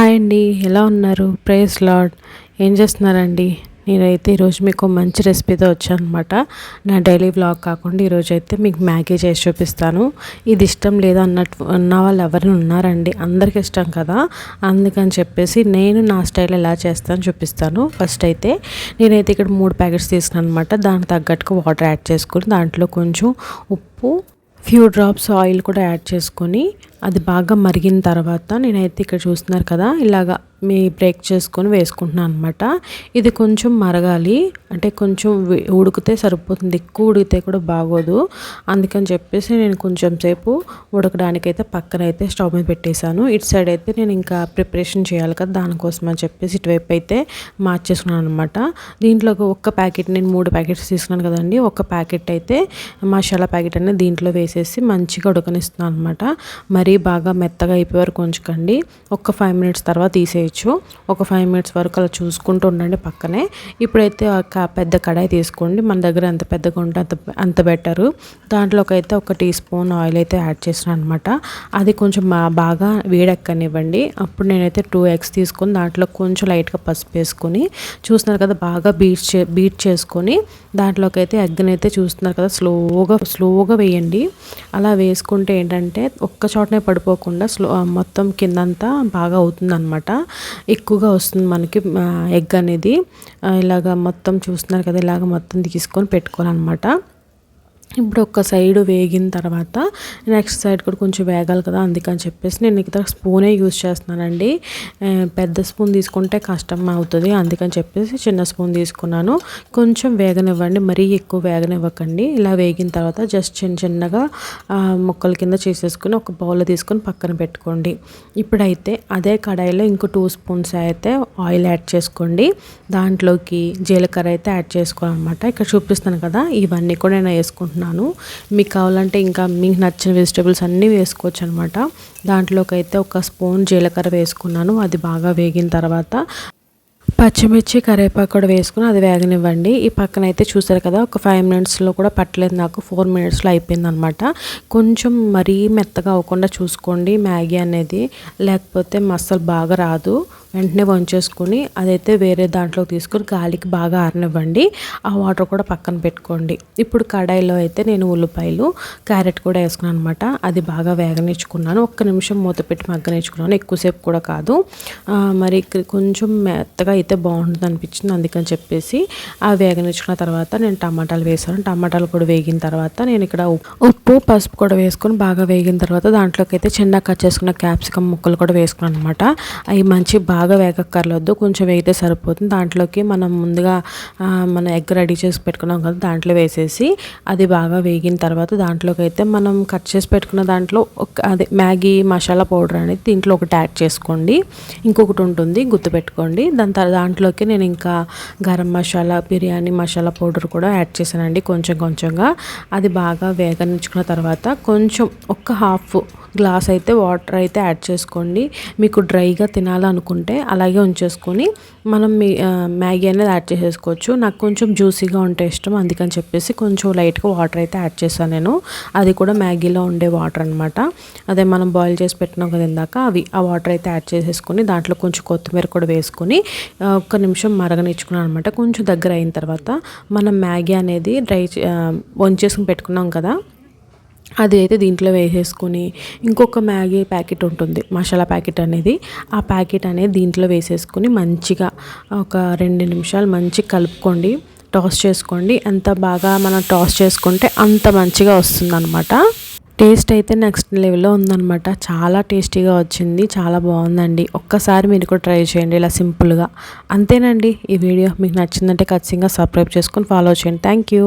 Hi అండి. ఎలా ఉన్నారు? ప్రేస్ లాడ్ ఏం చేస్తున్నారండి? నేనైతే ఈరోజు మీకు మంచి రెసిపీతో వచ్చానమాట. నా డైలీ వ్లాగ్ కాకుండా ఈరోజు అయితే మీకు మ్యాగీ చేసి చూపిస్తాను. ఇది ఇష్టం లేదా అన్నట్టు ఉన్న వాళ్ళు ఎవరైనా ఉన్నారండి? అందరికి ఇష్టం కదా? అందుకని చెప్పేసి నేను నా స్టైల్ ఎలా చేస్తాను చూపిస్తాను. ఫస్ట్ అయితే నేనైతే ఇక్కడ మూడు ప్యాకెట్స్ తీసుకున్నాను అనమాట దానికి తగ్గట్టుగా వాటర్ యాడ్ చేసుకుని దాంట్లో కొంచెం ఉప్పు ఫ్యూ డ్రాప్స్ ఆయిల్ కూడా యాడ్ చేసుకొని అది బాగా మరిగిన తర్వాత నేనైతే ఇక్కడ చూస్తున్నారు కదా ఇలాగా మీ బ్రేక్ చేసుకొని వేసుకుంటున్నాను అనమాట ఇది కొంచెం మరగాలి. అంటే కొంచెం ఉడికితే సరిపోతుంది. ఎక్కువ ఉడికితే కూడా బాగోదు. అందుకని చెప్పేసి నేను కొంచెం సేపు ఉడకడానికైతే పక్కన అయితే స్టవ్ మీద పెట్టేశాను. ఇటు సైడ్ అయితే నేను ఇంకా ప్రిపరేషన్ చేయాలి కదా దానికోసం అని చెప్పేసి ఇటువైపు అయితే మార్చేసుకున్నాను అనమాట దీంట్లో ఒక్క ప్యాకెట్ నేను మూడు ప్యాకెట్స్ తీసుకున్నాను కదండి. ఒక ప్యాకెట్ అయితే మసాలా ప్యాకెట్ అనేది దీంట్లో వేసేసి మంచిగా ఉడకనిస్తున్నాను అనమాట మరీ బాగా మెత్తగా అయిపోయే వరకు ఉంచకండి. ఒక ఫైవ్ మినిట్స్ తర్వాత తీసేయచ్చు. చేయొచ్చు. ఒక ఫైవ్ మినిట్స్ వరకు అలా చూసుకుంటూ ఉండండి పక్కనే. ఇప్పుడైతే ఒక పెద్ద కడాయి తీసుకోండి. మన దగ్గర ఎంత పెద్దగా ఉంటే అంత అంత బెటరు. దాంట్లోకి అయితే ఒక టీ స్పూన్ ఆయిల్ అయితే యాడ్ చేసిన అనమాట అది కొంచెం బాగా వేడెక్కనివ్వండి. అప్పుడు నేనైతే టూ ఎగ్స్ తీసుకొని దాంట్లో కొంచెం లైట్గా పసుపు వేసుకొని చూస్తున్నారు కదా బాగా బీట్ చే బీట్ చేసుకొని దాంట్లోకి అయితే ఎగ్ని అయితే చూస్తున్నారు కదా స్లోగా స్లోగా వేయండి. అలా వేసుకుంటే ఏంటంటే ఒక్క చోటనే పడిపోకుండా స్లో మొత్తం కిందంతా బాగా అవుతుందన్నమాట. ఎక్కువగా వస్తుంది మనకి ఎగ్ అనేది. ఇలాగ మొత్తం చూస్తున్నారు కదా ఇలాగ మొత్తం తీసుకొని పెట్టుకోవాలన్నమాట. ఇప్పుడు ఒక సైడ్ వేగిన తర్వాత నెక్స్ట్ సైడ్ కూడా కొంచెం వేగాలి కదా అందుకని చెప్పేసి నేను ఇక్కడ స్పూనే యూజ్ చేస్తున్నానండి. పెద్ద స్పూన్ తీసుకుంటే కష్టం అవుతుంది అందుకని చెప్పేసి చిన్న స్పూన్ తీసుకున్నాను. కొంచెం వేగనివ్వండి మరీ ఎక్కువ వేగనివ్వకండి. ఇలా వేగిన తర్వాత జస్ట్ చిన్న చిన్నగా ముక్కల కింద చేసేసుకుని ఒక బౌల్లో తీసుకొని పక్కన పెట్టుకోండి. ఇప్పుడైతే అదే కడాయిలో ఇంకో టూ స్పూన్స్ అయితే ఆయిల్ యాడ్ చేసుకోండి. దాంట్లోకి జీలకర్ర అయితే యాడ్ చేసుకోవాలన్నమాట. ఇక్కడ చూపిస్తాను కదా ఇవన్నీ కూడా నేను వేసుకుంటున్నాను. వేసుకుంటున్నాను మీకు కావాలంటే ఇంకా మీకు నచ్చిన వెజిటేబుల్స్ అన్నీ వేసుకోవచ్చు అనమాట దాంట్లోకి అయితే ఒక స్పూన్ జీలకర్ర వేసుకున్నాను. అది బాగా వేగిన తర్వాత పచ్చిమిర్చి కరివేపాకు కూడా వేసుకుని అది వేగనివ్వండి. ఈ పక్కన అయితే చూసారు కదా ఒక ఫైవ్ మినిట్స్లో కూడా పట్టలేదు నాకు ఫోర్ మినిట్స్లో అయిపోయింది అనమాట కొంచెం మరీ మెత్తగా అవ్వకుండా చూసుకోండి మ్యాగీ అనేది లేకపోతే మసాలా బాగా రాదు. వెంటనే వంచేసుకొని అదైతే వేరే దాంట్లోకి తీసుకొని గాలికి బాగా ఆరనివ్వండి. ఆ వాటర్ కూడా పక్కన పెట్టుకోండి. ఇప్పుడు కడాయిలో అయితే నేను ఉల్లిపాయలు క్యారెట్ కూడా వేసుకున్నాను అనమాట అది బాగా వేగనిచ్చుకున్నాను. ఒక్క నిమిషం మూత పెట్టి మగ్గనిచ్చుకున్నాను. ఎక్కువసేపు కూడా కాదు. మరి కొంచెం మెత్తగా అయితే బాగుంటుంది అనిపించింది. అందుకని చెప్పేసి ఆ వేగనిచ్చుకున్న తర్వాత నేను టమాటాలు వేసాను టమాటాలు కూడా వేగిన తర్వాత నేను ఇక్కడ ఉప్పు పసుపు కూడా వేసుకొని బాగా వేగిన తర్వాత దాంట్లోకి అయితే చిన్న కట్ చేసుకున్న క్యాప్సికమ్ ముక్కలు కూడా వేసుకున్నాను అనమాట అవి మంచి బాగా వేగక్కర్లేదు కొంచెం వేగితే సరిపోతుంది. దాంట్లోకి మనం ముందుగా మన ఎగ్ రెడీ చేసి పెట్టుకున్నాం కదా దాంట్లో వేసేసి అది బాగా వేగిన తర్వాత దాంట్లోకి అయితే మనం కట్ చేసి పెట్టుకున్న దాంట్లో ఒక అదే మ్యాగీ మసాలా పౌడర్ అనేది దీంట్లో ఒకటి యాడ్ చేసుకోండి. ఇంకొకటి ఉంటుంది. గుర్తుపెట్టుకోండి. దాని తర్వాత దాంట్లోకి నేను ఇంకా గరం మసాలా బిర్యానీ మసాలా పౌడర్ కూడా యాడ్ చేశానండి కొంచెం కొంచెంగా. అది బాగా వేగనించుకున్న తర్వాత కొంచెం ఒక హాఫ్ గ్లాస్ అయితే వాటర్ అయితే యాడ్ చేసుకోండి. మీకు డ్రైగా తినాలనుకుంటే అలాగే ఉంచేసుకొని మనం మీ మ్యాగీ అనేది యాడ్ చేసేసుకోవచ్చు. నాకు కొంచెం జ్యూసీగా ఉంటే ఇష్టం అందుకని చెప్పేసి కొంచెం లైట్గా వాటర్ అయితే యాడ్ చేశాను నేను. అది కూడా మ్యాగీలో ఉండే వాటర్ అనమాట అదే మనం బాయిల్ చేసి పెట్టినాం కదా ఇందాక అవి ఆ వాటర్ అయితే యాడ్ చేసేసుకొని దాంట్లో కొంచెం కొత్తిమీర కూడా వేసుకొని ఒక్క నిమిషం మరగనిచ్చుకున్నాను అనమాట కొంచెం దగ్గర అయిన తర్వాత మనం మ్యాగీ అనేది డ్రై వంచేసుకుని పెట్టుకున్నాం కదా అది అయితే దీంట్లో వేసేసుకొని ఇంకొక మ్యాగీ ప్యాకెట్ ఉంటుంది మసాలా ప్యాకెట్ అనేది. ఆ ప్యాకెట్ అనేది దీంట్లో వేసేసుకొని మంచిగా ఒక రెండు నిమిషాలు మంచిగా కలుపుకోండి టాస్ చేసుకోండి. ఎంత బాగా మనం టాస్ చేసుకుంటే అంత మంచిగా వస్తుందన్నమాట. టేస్ట్ అయితే నెక్స్ట్ లెవెల్లో ఉందన్నమాట. చాలా టేస్టీగా వచ్చింది చాలా బాగుందండి. ఒక్కసారి మీరు కూడా ట్రై చేయండి ఇలా సింపుల్గా. అంతేనండి ఈ వీడియో మీకు నచ్చిందంటే ఖచ్చితంగా సబ్స్క్రైబ్ చేసుకొని ఫాలో చేయండి. Thank you.